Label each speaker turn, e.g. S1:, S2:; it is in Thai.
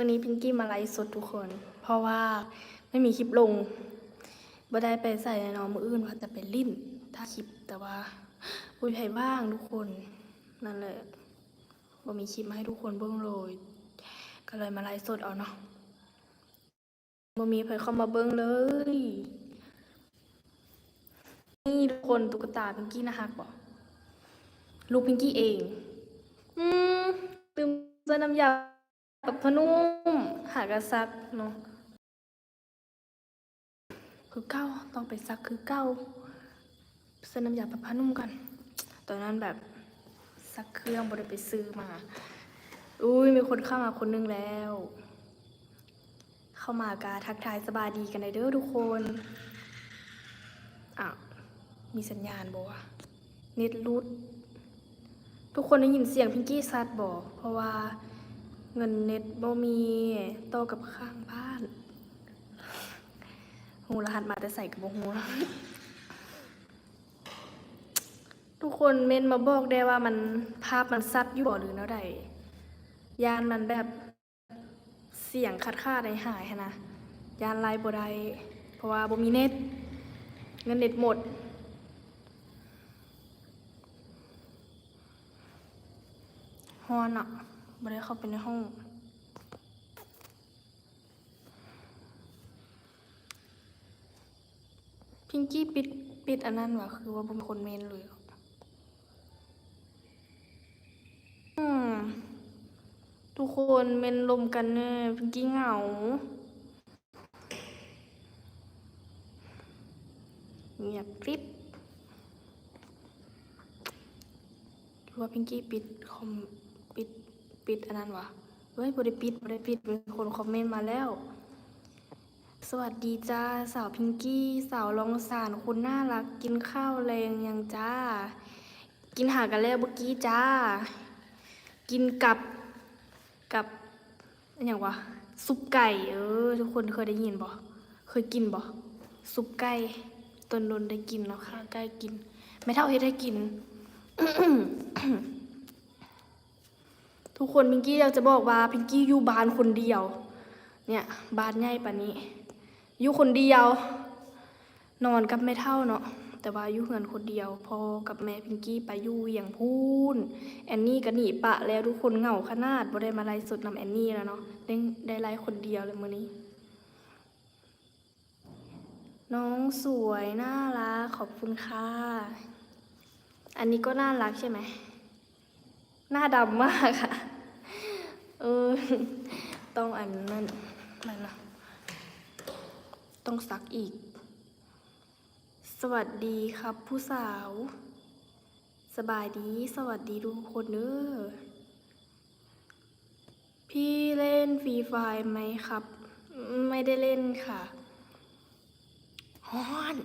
S1: วันนี้พิงกี้มาไลฟ์สดทุกคน เพราะว่าไม่มีคลิปลงบ่ได้ไปใส่ในน้องมืออื่นว่าจะเป็นลิ้นถ้าคลิปแต่ว่าบุญไผ่บ้างทุกคนนั่นแหละบ่มีคลิปมาให้ทุกคนเบิ่งเลยก็เลยมาไลฟ์สดเอาเนาะบ่มีใครเข้ามาเบิ่งเลย นี่ทุกคนตุ๊กตาพิงกี้นะฮักบ่ลูกพิงกี้เอง อืมตื่มเสื้อน้ำยา กับพนุ่มหากระซักเนาะคือเก้าต้องไปซักคือเก้าเสื้อน้ำยาปรับผ้านุ่มกันตอนนั้นแบบซักเครื่องบริไปซื้อมา อุ้ยมีคนเข้ามาคนนึงแล้ว เข้ามากาทักทายสบายดีกันเลยเด้อทุกคนอ้าวมีสัญญาณบอกว่าเน็ตรูดทุกคนได้ยินเสียงพิงกี้ซัดบอกเพราะว่า เงินเน็ตบ่มีโตกับข้างบ้านหูรหัสมาแต่ใส่กับบ่หูแล้วทุกคนเมนมาบอกได้ว่ามันภาพมันซัดอยู่บ่หรือแนวใดยานมันแบบเสียงคัดค่าได้หายนนะยานไลน์บ่ได้เพราะว่าบ่มีเน็ตเงินเน็ตหมดฮอนอะ ไม่ได้เข้าไปในห้องพิงกี้ปิดปิดอันนั้นวะคือว่าเป็นคนเมนเลยอืมทุกคนเมนลมกันเนี่ยพิงกี้เหงาเงียบกริบหรือว่าพิงกี้ปิดคอมปิด ปิดอันนั้นวะเฮ้ยบริปิดบริปิดมีคนคอมเมนต์มาแล้ว สวัสดีจ้าสาวพิงกี้ สาวรองสารคุณน่ารักกินข้าวแรงยังจ้า กินหากันแล้วเมื่อกี้จ้า กินกับกับอนอย่างวะซุปไก่ เออ ทุกคนเคยได้ยินบ่เคยกินบ่ซุปไก่ตนนนได้กินเนาะค่ะไก่กิน ไม่เท่าเฮ็ดให้กิน ทุกคนพิงกี้อยากจะบอกว่าพิงกี้อยู่บ้านคนเดียว เนี่ยบ้านใหญ่ปานนี้อยู่คนเดียว นอนกับแม่เท่าเนาะแต่ว่าอยู่เฮือนคนเดียว พอกับแม่พิงกี้ไปอยู่เวียงพูนแอนนี่ก็หนีปะแล้วทุกคนเหงาขนาดบ่ได้มาไล่สดนำแอนนี่แล้วเนาะได้ได้ไล่คนเดียวเลยมื้อนี้ น้องสวยน่ารักขอบคุณค่ะอันนี้ก็น่ารักใช่ไหมหน้าดำมากค่ะ ต้องอันนั้นนั่นนะต้องซักอีก สวัสดีครับผู้สาว สบายดีสวัสดีทุกคนเด้อพี่เล่นฟรีไฟไหมครับ ไม่ได้เล่นค่ะฮอน